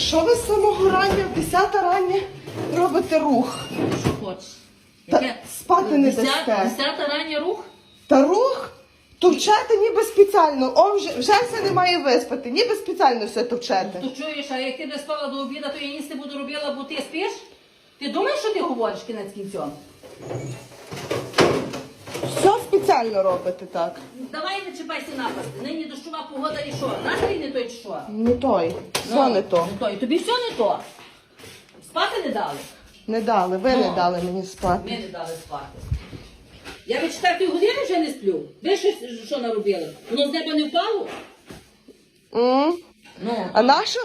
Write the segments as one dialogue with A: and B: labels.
A: Що ви з самого рання, в 10 рання робите рух?
B: Що хочеш?
A: Та
B: Яке?
A: спати не
B: Десят-
A: дасте.
B: Десята рання рух?
A: Та рух? Товчете ніби спеціально. О, вже, вже все не має виспати, ніби спеціально все товчете.
B: То чуєш, а як ти не спала до обіду, то я їсти буду робила, бо ти спиш? Ти думаєш, що ти говориш кінець кінцем?
A: Спеціально робите так.
B: Давай не чіпайся напасти. Нині дощова погода і що? Настрій не той чи що?
A: Не той. Все
B: Ну,
A: не то.
B: Не той. Тобі все не то. Спати не дали.
A: Не дали, ви не
B: Ну.
A: дали мені спати.
B: Ми не дали спати. Я від четвертої години вже не сплю. Ви що, що наробили? Воно з неба не впало?
A: М?
B: Ну.
A: А нащо?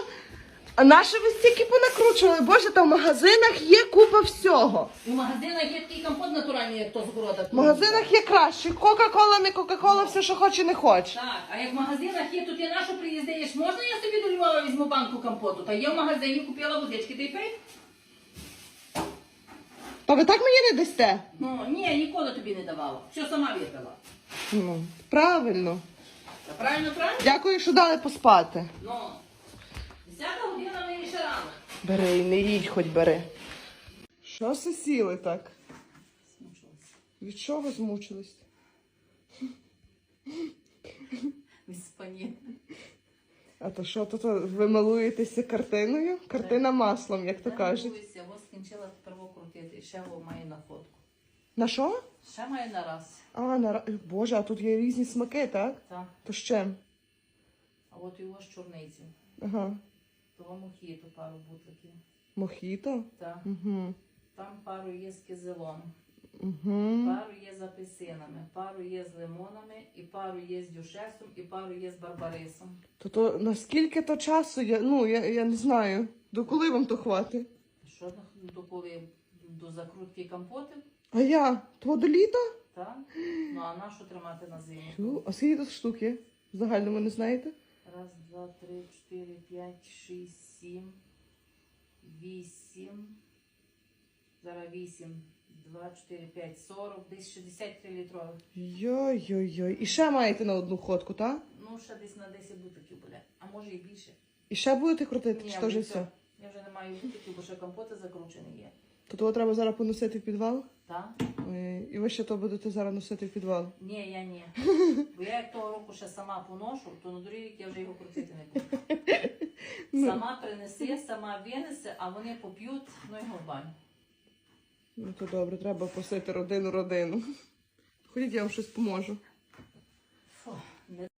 A: А нащо ви стільки понакручували? Боже, там в магазинах є купа всього.
B: У магазинах є такий компот натуральний, як то з города.
A: В магазинах є краще. Кока-кола, не Кока-кола, все, що хоче, не хоче.
B: Так, а як в магазинах є, то ти на що приїздиш? Можна я собі до Львова візьму банку компоту? Та є в магазині, купила водички, ти пий?
A: Та ви так мені не дасте?
B: Ну, ні, ніколи тобі не давала. Все сама випила.
A: Ну, правильно.
B: Та правильно, правильно?
A: Дякую, що дали поспати.
B: Ну, десята година мені ще рано.
A: Бери і не їдь, хоч бери. Що все сіли так?
B: Смучилась.
A: Від чого змучились?
B: Від спані.
A: А то що, то, то ви малуєтеся картиною? Картина маслом, як то кажуть.
B: Дивися, ось скінчила тепер крутити. Ще його маю на фотку.
A: На що?
B: Ще маю на раз.
A: А, на ра- Боже, а тут є різні смаки, так?
B: Так.
A: То з чим?
B: А от його з чорниці.
A: Ага.
B: Того мохіту пару бутликів.
A: Мохіто?
B: Так.
A: Угу.
B: Там пару є з кизелом.
A: Угу.
B: Пару є з апельсинами, пару є з лимонами, і пару є з дюшесом, і пару є з барбарисом.
A: То, то наскільки то часу, я, ну, я, я не знаю. До коли вам то хватить?
B: Що до коли до закрутки компотів,
A: А я? То до літа?
B: так? Ну а на що тримати на зиму?
A: А скільки тут штуки? В загальному не знаєте?
B: Раз, два, три, чотири, п'ять, шість, сім, вісім. Зараз вісім, два, чотири, п'ять, сорок, десь 63 літрових.
A: Йой-йой-йой. І ще маєте на одну ходку, так?
B: Ну, ще десь на 10 бутиків буде, а може і більше.
A: І ще будете крутити,
B: Ні,
A: чи то вже все?
B: Я вже не маю бутиків, бо ще компоти закручені є.
A: То того треба зараз поносити в підвал?
B: Так?
A: І ви ще то будете зараз носити в підвал.
B: Ні, я ні. Бо я як того року ще сама поношу, то на другий рік я вже його крутити не буду.
A: Ну.
B: Сама принесе, сама винесе, а вони поп'ють, ну його в баню.
A: Ну то добре, треба просити родину родину. Ходіть, я вам щось поможу.
B: Фу, не